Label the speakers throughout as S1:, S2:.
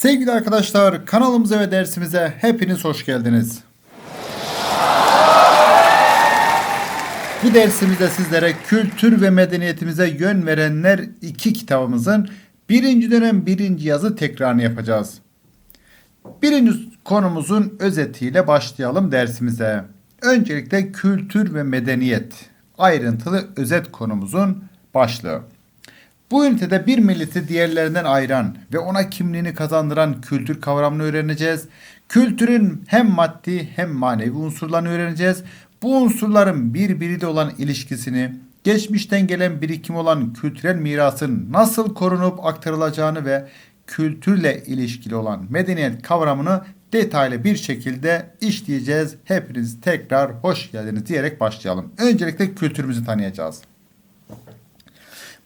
S1: Sevgili arkadaşlar kanalımıza ve dersimize hepiniz hoş geldiniz. Bu dersimizde sizlere kültür ve medeniyetimize yön verenler iki kitabımızın birinci dönem birinci yazı tekrarını yapacağız. Birinci konumuzun özetiyle başlayalım dersimize. Öncelikle kültür ve medeniyet ayrıntılı özet konumuzun başlığı. Bu ünitede bir milleti diğerlerinden ayıran ve ona kimliğini kazandıran kültür kavramını öğreneceğiz. Kültürün hem maddi hem manevi unsurlarını öğreneceğiz. Bu unsurların birbiriyle olan ilişkisini, geçmişten gelen birikim olan kültürel mirasın nasıl korunup aktarılacağını ve kültürle ilişkili olan medeniyet kavramını detaylı bir şekilde işleyeceğiz. Hepiniz tekrar hoş geldiniz diyerek başlayalım. Öncelikle kültürümüzü tanıyacağız.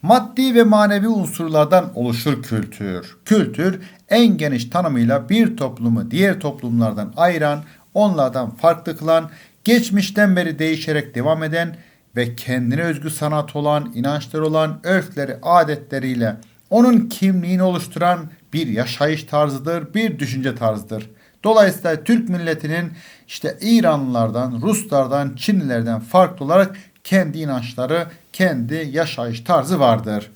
S1: Maddi ve manevi unsurlardan oluşur kültür. Kültür en geniş tanımıyla bir toplumu diğer toplumlardan ayıran, onlardan farklı kılan, geçmişten beri değişerek devam eden ve kendine özgü sanat olan, inançlar olan, örfleri, adetleriyle onun kimliğini oluşturan bir yaşayış tarzıdır, bir düşünce tarzıdır. Dolayısıyla Türk milletinin işte İranlılardan, Ruslardan, Çinlilerden farklı olarak kendi inançları, kendi yaşayış tarzı vardır.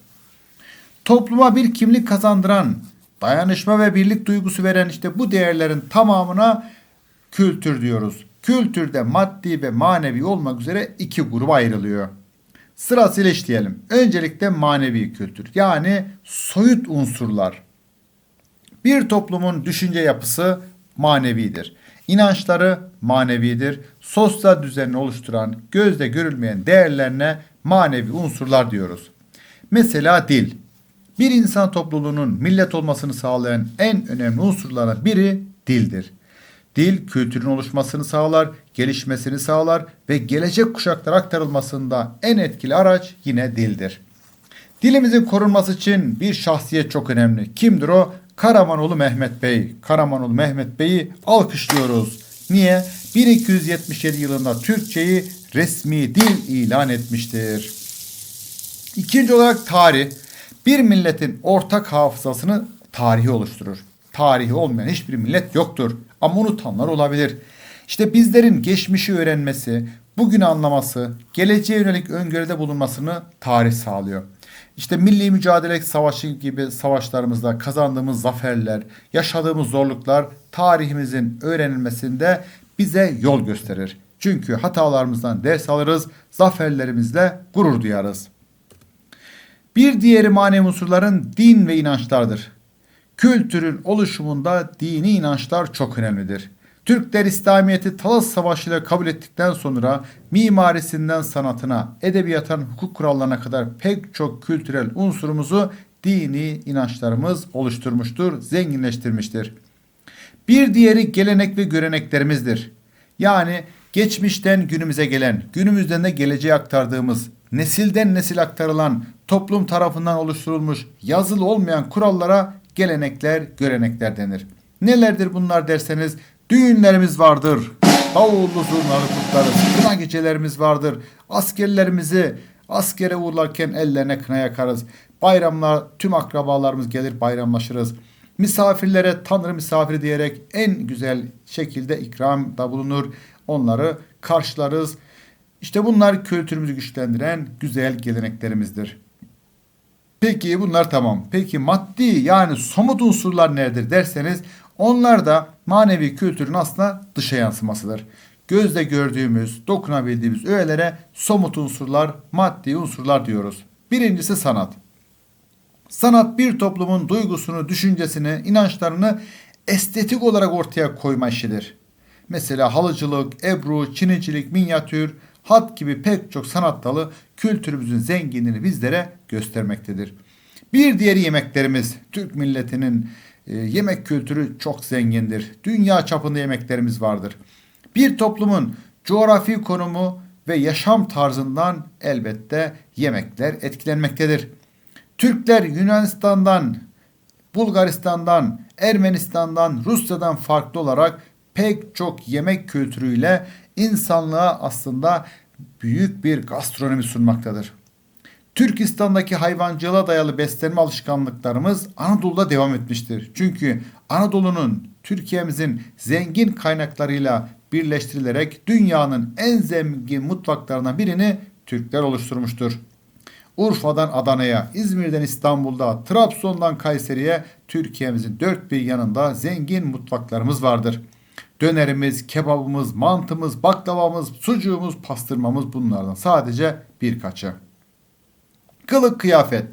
S1: Topluma bir kimlik kazandıran, dayanışma ve birlik duygusu veren işte bu değerlerin tamamına kültür diyoruz. Kültürde maddi ve manevi olmak üzere iki gruba ayrılıyor. Sırasıyla işleyelim. Öncelikle manevi kültür yani soyut unsurlar. Bir toplumun düşünce yapısı manevidir. İnançları manevidir. Sosyal düzenini oluşturan, gözle görülmeyen değerlerine manevi unsurlar diyoruz. Mesela dil. Bir insan topluluğunun millet olmasını sağlayan en önemli unsurlardan biri dildir. Dil kültürün oluşmasını sağlar, gelişmesini sağlar ve gelecek kuşaklara aktarılmasında en etkili araç yine dildir. Dilimizin korunması için bir şahsiyet çok önemli. Kimdir o? Karamanoğlu Mehmet Bey. Karamanoğlu Mehmet Bey'i alkışlıyoruz. Niye? 1277 yılında Türkçeyi resmi dil ilan etmiştir. İkinci olarak tarih. Bir milletin ortak hafızasını tarihi oluşturur. Tarihi olmayan hiçbir millet yoktur. Ama unutanlar olabilir. İşte bizlerin geçmişi öğrenmesi, bugünü anlaması, geleceğe yönelik öngörüde bulunmasını tarih sağlıyor. İşte milli mücadele savaşı gibi savaşlarımızda kazandığımız zaferler, yaşadığımız zorluklar tarihimizin öğrenilmesinde bize yol gösterir. Çünkü hatalarımızdan ders alırız, zaferlerimizle gurur duyarız. Bir diğeri manevi unsurların din ve inançlardır. Kültürün oluşumunda dini inançlar çok önemlidir. Türkler İslamiyet'i Talas Savaşı ile kabul ettikten sonra mimarisinden sanatına, edebiyatın hukuk kurallarına kadar pek çok kültürel unsurumuzu dini inançlarımız oluşturmuştur, zenginleştirmiştir. Bir diğeri gelenek ve göreneklerimizdir. Yani geçmişten günümüze gelen, günümüzden de geleceğe aktardığımız, nesilden nesil aktarılan, toplum tarafından oluşturulmuş, yazılı olmayan kurallara gelenekler, görenekler denir. Nelerdir bunlar derseniz düğünlerimiz vardır. Davullu zurnalı kutlarız. Kına gecelerimiz vardır. Askerlerimizi askere uğurlarken ellerine kına yakarız. Bayramlar tüm akrabalarımız gelir bayramlaşırız. Misafirlere Tanrı misafiri diyerek en güzel şekilde ikramda bulunur. Onları karşılarız. İşte bunlar kültürümüzü güçlendiren güzel geleneklerimizdir. Peki bunlar tamam. Peki maddi yani somut unsurlar nedir derseniz onlar da manevi kültürün aslında dışa yansımasıdır. Gözle gördüğümüz, dokunabildiğimiz öğelere somut unsurlar, maddi unsurlar diyoruz. Birincisi sanat. Sanat bir toplumun duygusunu, düşüncesini, inançlarını estetik olarak ortaya koyma işidir. Mesela halıcılık, ebru, çinicilik, minyatür, hat gibi pek çok sanat dalı kültürümüzün zenginliğini bizlere göstermektedir. Bir diğeri yemeklerimiz. Türk milletinin e, yemek kültürü çok zengindir. Dünya çapında yemeklerimiz vardır. Bir toplumun coğrafi konumu ve yaşam tarzından elbette yemekler etkilenmektedir. Türkler Yunanistan'dan, Bulgaristan'dan, Ermenistan'dan, Rusya'dan farklı olarak pek çok yemek kültürüyle insanlığa aslında büyük bir gastronomi sunmaktadır. Türkistan'daki hayvancılığa dayalı beslenme alışkanlıklarımız Anadolu'da devam etmiştir. Çünkü Anadolu'nun Türkiye'mizin zengin kaynaklarıyla birleştirilerek dünyanın en zengin mutfaklarından birini Türkler oluşturmuştur. Urfa'dan Adana'ya, İzmir'den İstanbul'da, Trabzon'dan Kayseri'ye Türkiye'mizin dört bir yanında zengin mutfaklarımız vardır. Dönerimiz, kebabımız, mantımız, baklavamız, sucuğumuz, pastırmamız bunlardan sadece birkaçı. Kılık kıyafet.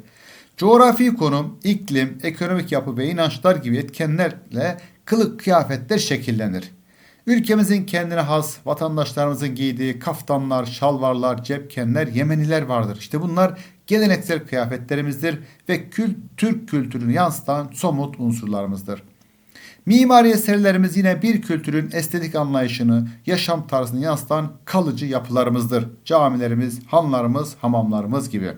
S1: Coğrafi konum, iklim, ekonomik yapı ve inançlar gibi etkenlerle kılık kıyafetler şekillenir. Ülkemizin kendine has, vatandaşlarımızın giydiği kaftanlar, şalvarlar, cepkenler, yemeniler vardır. İşte bunlar geleneksel kıyafetlerimizdir ve kül Türk kültürünü yansıtan somut unsurlarımızdır. Mimari eserlerimiz yine bir kültürün estetik anlayışını, yaşam tarzını yansıtan kalıcı yapılarımızdır. Camilerimiz, hanlarımız, hamamlarımız gibi.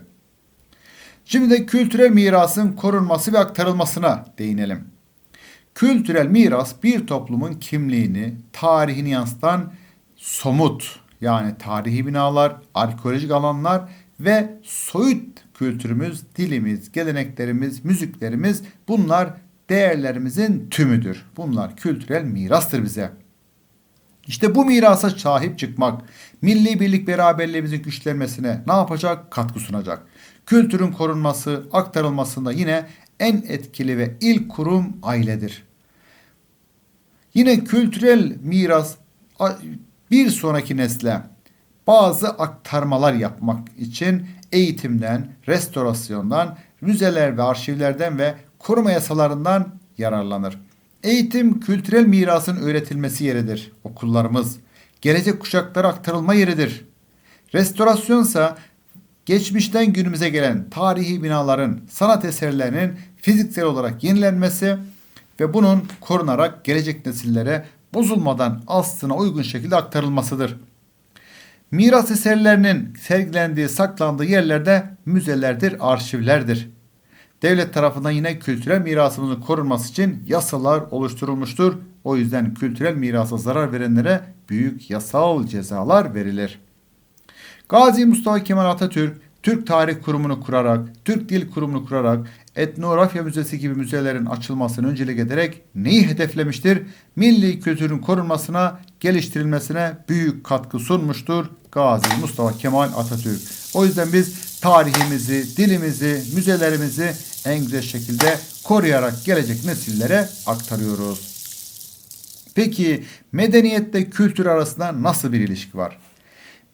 S1: Şimdi de kültürel mirasın korunması ve aktarılmasına değinelim. Kültürel miras bir toplumun kimliğini, tarihini yansıtan somut yani tarihi binalar, arkeolojik alanlar ve soyut kültürümüz, dilimiz, geleneklerimiz, müziklerimiz bunlar değerlerimizin tümüdür. Bunlar kültürel mirastır bize. İşte bu mirasa sahip çıkmak, milli birlik beraberliğimizin güçlenmesine ne yapacak? Katkı sunacak. Kültürün korunması, aktarılmasında yine en etkili ve ilk kurum ailedir. Yine kültürel miras bir sonraki nesle bazı aktarmalar yapmak için eğitimden, restorasyondan, müzeler ve arşivlerden ve koruma yasalarından yararlanır. Eğitim kültürel mirasın öğretilmesi yeridir. Okullarımız gelecek kuşaklara aktarılma yeridir. Restorasyonsa geçmişten günümüze gelen tarihi binaların, sanat eserlerinin fiziksel olarak yenilenmesi ve bunun korunarak gelecek nesillere bozulmadan aslına uygun şekilde aktarılmasıdır. Miras eserlerinin sergilendiği, saklandığı yerlerde müzelerdir, arşivlerdir. Devlet tarafından yine kültürel mirasımızın korunması için yasalar oluşturulmuştur. O yüzden kültürel mirasa zarar verenlere büyük yasal cezalar verilir. Gazi Mustafa Kemal Atatürk Türk Tarih Kurumu'nu kurarak, Türk Dil Kurumu'nu kurarak, Etnografya Müzesi gibi müzelerin açılmasını öncelik ederek neyi hedeflemiştir? Milli kültürün korunmasına, geliştirilmesine büyük katkı sunmuştur Gazi Mustafa Kemal Atatürk. O yüzden biz tarihimizi, dilimizi, müzelerimizi en güzel şekilde koruyarak gelecek nesillere aktarıyoruz. Peki medeniyette kültür arasında nasıl bir ilişki var?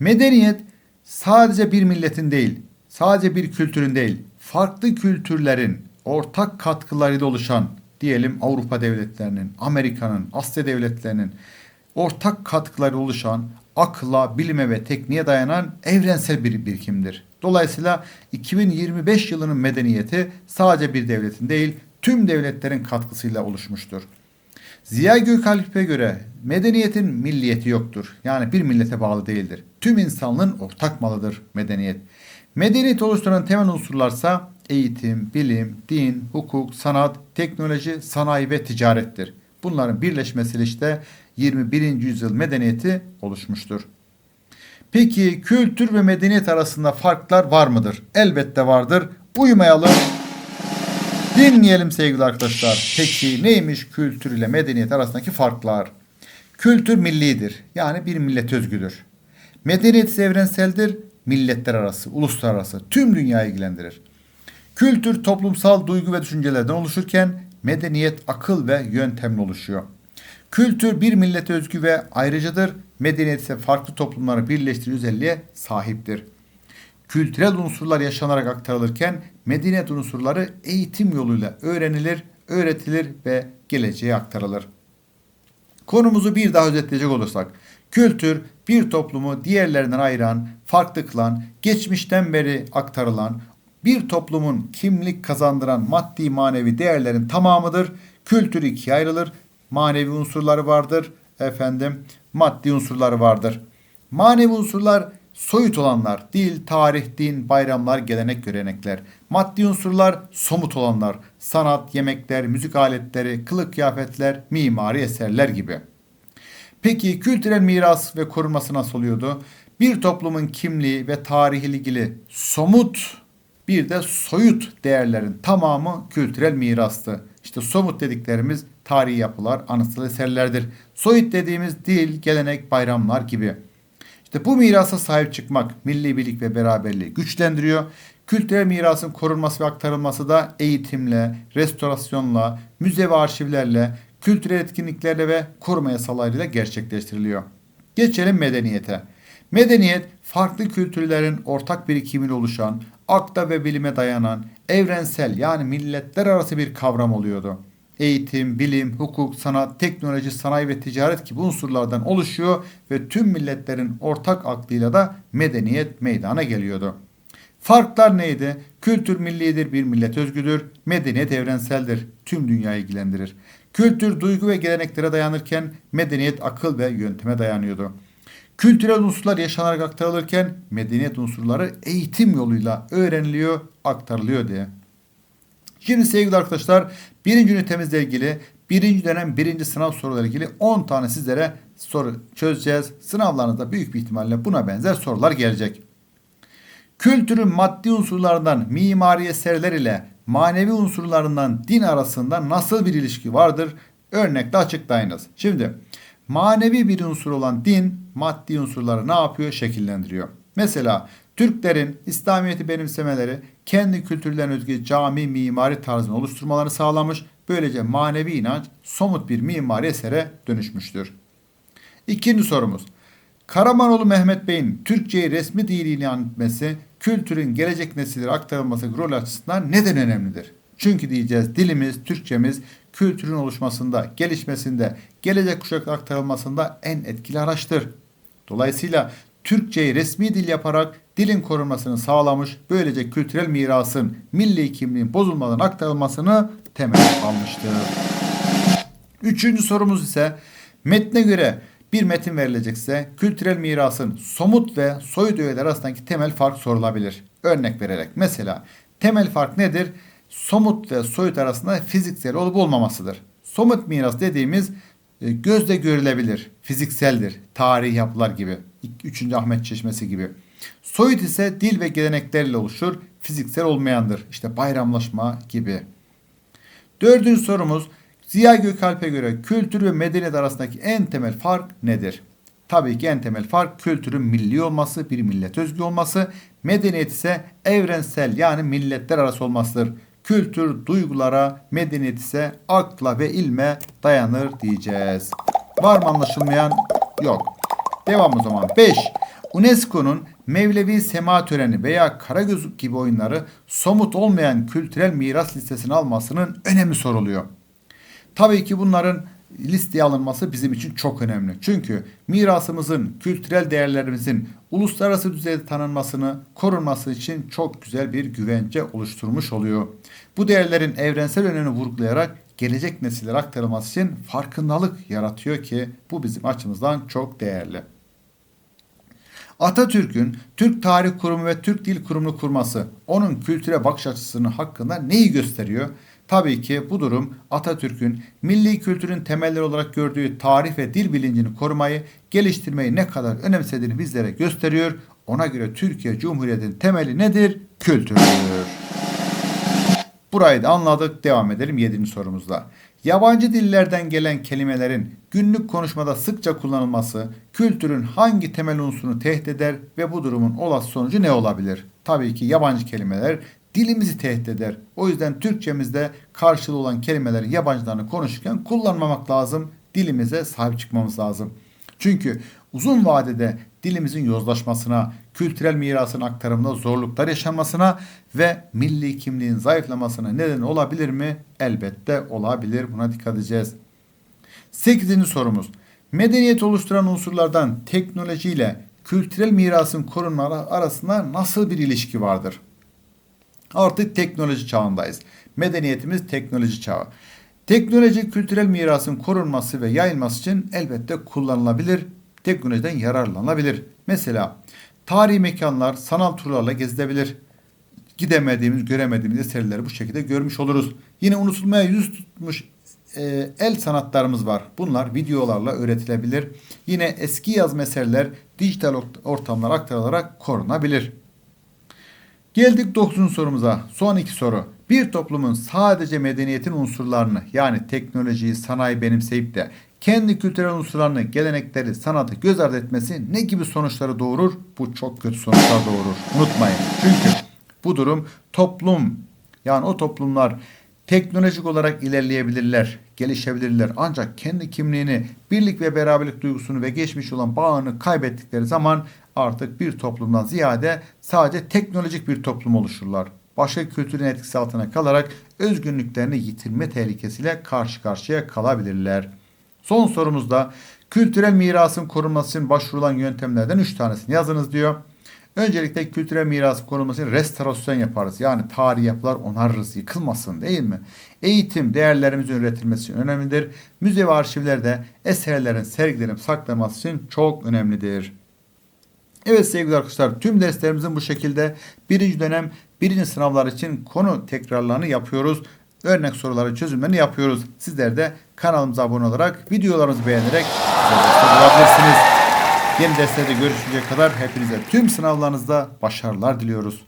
S1: Medeniyet sadece bir milletin değil, sadece bir kültürün değil, farklı kültürlerin ortak katkılarıyla oluşan diyelim Avrupa devletlerinin, Amerika'nın, Asya devletlerinin ortak katkıları oluşan akla, bilime ve tekniğe dayanan evrensel bir birikimdir. Dolayısıyla 2025 yılının medeniyeti sadece bir devletin değil, tüm devletlerin katkısıyla oluşmuştur. Ziya Gökalp'e göre medeniyetin milliyeti yoktur. Yani bir millete bağlı değildir. Tüm insanlığın ortak malıdır medeniyet. Medeniyet oluşturan temel unsurlarsa eğitim, bilim, din, hukuk, sanat, teknoloji, sanayi ve ticarettir. Bunların birleşmesiyle işte 21. yüzyıl medeniyeti oluşmuştur. Peki kültür ve medeniyet arasında farklar var mıdır? Elbette vardır. Uymayalım. Dinleyelim sevgili arkadaşlar. Peki neymiş kültür ile medeniyet arasındaki farklar? Kültür millidir. Yani bir millet özgüdür. Medeniyet evrenseldir. Milletler arası, uluslararası, tüm dünyayı ilgilendirir. Kültür toplumsal duygu ve düşüncelerden oluşurken medeniyet akıl ve yöntemle oluşuyor. Kültür bir millete özgü ve ayrıcadır. Medeniyet ise farklı toplumları birleştirici özelliğe sahiptir. Kültürel unsurlar yaşanarak aktarılırken medeniyet unsurları eğitim yoluyla öğrenilir, öğretilir ve geleceğe aktarılır. Konumuzu bir daha özetleyecek olursak, kültür bir toplumu diğerlerinden ayıran, farklı kılan, geçmişten beri aktarılan, bir toplumun kimlik kazandıran maddi manevi değerlerin tamamıdır. Kültür ikiye ayrılır. Manevi unsurları vardır. Efendim maddi unsurları vardır. Manevi unsurlar soyut olanlar, dil, tarih, din, bayramlar, gelenek, görenekler. Maddi unsurlar somut olanlar, sanat, yemekler, müzik aletleri, kılık kıyafetler, mimari eserler gibi. Peki kültürel miras ve korunması nasıl oluyordu? Bir toplumun kimliği ve tarihi ilgili somut Bir de soyut değerlerin tamamı kültürel mirastı. İşte somut dediklerimiz tarihi yapılar, anıtsal eserlerdir. Soyut dediğimiz dil, gelenek, bayramlar gibi. İşte bu mirasa sahip çıkmak milli birlik ve beraberliği güçlendiriyor. Kültürel mirasın korunması ve aktarılması da eğitimle, restorasyonla, müze ve arşivlerle, kültürel etkinliklerle ve koruma yasalarıyla gerçekleştiriliyor. Geçelim medeniyete. Medeniyet farklı kültürlerin ortak birikimiyle oluşan, akta ve bilime dayanan, evrensel yani milletler arası bir kavram oluyordu. Eğitim, bilim, hukuk, sanat, teknoloji, sanayi ve ticaret gibi unsurlardan oluşuyor ve tüm milletlerin ortak aklıyla da medeniyet meydana geliyordu. Farklar neydi? Kültür millidir, bir millet özgüdür. Medeniyet evrenseldir, tüm dünyayı ilgilendirir. Kültür duygu ve geleneklere dayanırken medeniyet akıl ve yönteme dayanıyordu. Kültürel unsurlar yaşanarak aktarılırken medeniyet unsurları eğitim yoluyla öğreniliyor, aktarılıyor diye. Şimdi sevgili arkadaşlar birinci ünitemizle ilgili birinci dönem birinci sınav soruları ilgili 10 tane sizlere soru çözeceğiz. Sınavlarınızda büyük bir ihtimalle buna benzer sorular gelecek. Kültürün maddi unsurlarından mimari eserler ile manevi unsurlarından din arasında nasıl bir ilişki vardır? Örnekle açıklayınız. Şimdi manevi bir unsur olan din maddi unsurları ne yapıyor? Şekillendiriyor. Mesela Türklerin İslamiyet'i benimsemeleri kendi kültürlerine özgü cami mimari tarzını oluşturmalarını sağlamış. Böylece manevi inanç somut bir mimari esere dönüşmüştür. İkinci sorumuz. Karamanoğlu Mehmet Bey'in Türkçeyi resmi dil ilan etmesi kültürün gelecek nesillere aktarılması rol açısından neden önemlidir? Çünkü diyeceğiz dilimiz, Türkçemiz kültürün oluşmasında, gelişmesinde, gelecek kuşaklara aktarılmasında en etkili araçtır. Dolayısıyla Türkçeyi resmi dil yaparak dilin korunmasını sağlamış, böylece kültürel mirasın, milli kimliğin bozulmadan aktarılmasını temel almıştır. Üçüncü sorumuz ise metne göre bir metin verilecekse kültürel mirasın somut ve soyut öğeler arasındaki temel fark sorulabilir. Örnek vererek mesela temel fark nedir? Somut ve soyut arasında fiziksel olup olmamasıdır. Somut miras dediğimiz e, gözle görülebilir, fizikseldir. Tarihi yapılar gibi. 3. Ahmet Çeşmesi gibi. Soyut ise dil ve geleneklerle oluşur, fiziksel olmayandır. İşte bayramlaşma gibi. Dördüncü sorumuz Ziya Gökalp'e göre kültür ve medeniyet arasındaki en temel fark nedir? Tabii ki en temel fark kültürün milli olması, bir millet özgü olması, medeniyet ise evrensel yani milletler arası olmasıdır. Kültür duygulara, medeniyet ise akla ve ilme dayanır diyeceğiz. Var mı anlaşılmayan? Yok. Devam o zaman. 5. UNESCO'nun Mevlevi Sema töreni veya Karagöz gibi oyunları somut olmayan kültürel miras listesine almasının önemi soruluyor. Tabii ki bunların listeye alınması bizim için çok önemli. Çünkü mirasımızın, kültürel değerlerimizin uluslararası düzeyde tanınmasını, korunması için çok güzel bir güvence oluşturmuş oluyor. Bu değerlerin evrensel önemini vurgulayarak gelecek nesillere aktarılması için farkındalık yaratıyor ki bu bizim açımızdan çok değerli. Atatürk'ün Türk Tarih Kurumu ve Türk Dil Kurumu'nu kurması onun kültüre bakış açısının hakkında neyi gösteriyor? Tabii ki bu durum Atatürk'ün milli kültürün temelleri olarak gördüğü tarih ve dil bilincini korumayı, geliştirmeyi ne kadar önemsediğini bizlere gösteriyor. Ona göre Türkiye Cumhuriyeti'nin temeli nedir? Kültürdür. Burayı da anladık. Devam edelim 7. sorumuzda. Yabancı dillerden gelen kelimelerin günlük konuşmada sıkça kullanılması kültürün hangi temel unsurunu tehdit eder ve bu durumun olası sonucu ne olabilir? Tabii ki yabancı kelimeler dilimizi tehdit eder. O yüzden Türkçemizde karşılığı olan kelimeleri yabancılarını konuşurken kullanmamak lazım. Dilimize sahip çıkmamız lazım. Çünkü uzun vadede dilimizin yozlaşmasına, kültürel mirasın aktarımında zorluklar yaşanmasına ve milli kimliğin zayıflamasına neden olabilir mi? Elbette olabilir. Buna dikkat edeceğiz. Sekizinci sorumuz. Medeniyet oluşturan unsurlardan teknolojiyle kültürel mirasın korunma arasında nasıl bir ilişki vardır? Artık teknoloji çağındayız. Medeniyetimiz teknoloji çağı. Teknoloji kültürel mirasın korunması ve yayılması için elbette kullanılabilir. Teknolojiden yararlanabilir. Mesela tarihi mekanlar sanal turlarla gezilebilir. Gidemediğimiz, göremediğimiz eserleri bu şekilde görmüş oluruz. Yine unutulmaya yüz tutmuş e, el sanatlarımız var. Bunlar videolarla öğretilebilir. Yine eski yazma eserler dijital ortamlara aktarılarak korunabilir. Geldik 9. sorumuza. Son iki soru. Bir toplumun sadece medeniyetin unsurlarını yani teknolojiyi, sanayi benimseyip de kendi kültürel unsurlarını, gelenekleri, sanatı göz ardı etmesi ne gibi sonuçları doğurur? Bu çok kötü sonuçlar doğurur. Unutmayın. Çünkü bu durum toplum yani o toplumlar teknolojik olarak ilerleyebilirler, gelişebilirler. Ancak kendi kimliğini, birlik ve beraberlik duygusunu ve geçmiş olan bağını kaybettikleri zaman artık bir toplumdan ziyade sadece teknolojik bir toplum oluşurlar. Başka kültürün etkisi altına kalarak özgünlüklerini yitirme tehlikesiyle karşı karşıya kalabilirler. Son sorumuzda kültürel mirasın korunması için başvurulan yöntemlerden 3 tanesini yazınız diyor. Öncelikle kültürel mirası korunması için restorasyon yaparız. Yani tarihi yapılar onarırız, yıkılmasın değil mi? Eğitim, değerlerimizin üretilmesi önemlidir. Müze ve arşivlerde eserlerin, sergilerin saklanması için çok önemlidir. Evet sevgili arkadaşlar tüm derslerimizin bu şekilde birinci dönem birinci sınavlar için konu tekrarlarını yapıyoruz. Örnek soruları çözümlerini yapıyoruz. Sizler de kanalımıza abone olarak videolarımızı beğenerek olabilirsiniz. Yeni derslerde görüşünceye kadar hepinize tüm sınavlarınızda başarılar diliyoruz.